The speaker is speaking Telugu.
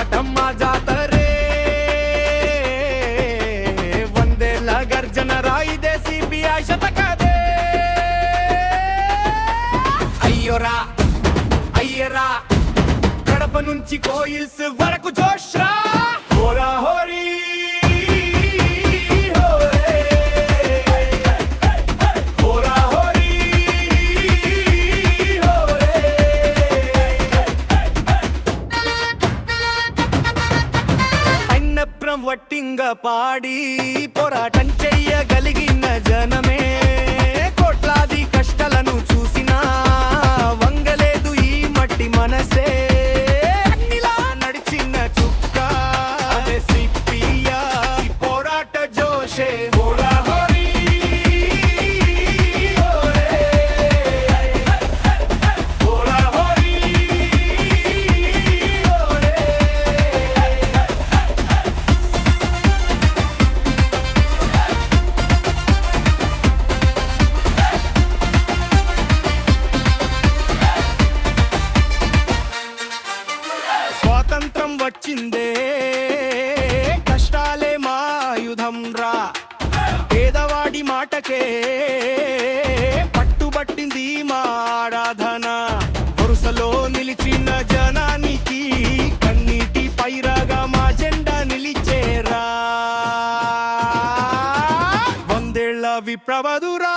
జాటమ్మ జాతరే వందేళ్ళ గర్జన రాయిదే సిబిఐ శతకదే అయ్యోరా అయ్యరా కడప నుంచి కోయిల్స్ వరకు జోష్రా వట్టింగ పాడి పోరాటం చెయ్యగలిగిన జనమే. స్వాతంత్రం వచ్చిందే. కష్టాలే మా ఆయుధం రా. పేదవాడి మాటకే పట్టుబట్టింది మా ఆరాధన. వరుసలో నిలిచిన జనానికి కన్నీటి పైరాగా మా జెండా నిలిచేరా. వందేళ్ళ విప్రవదురా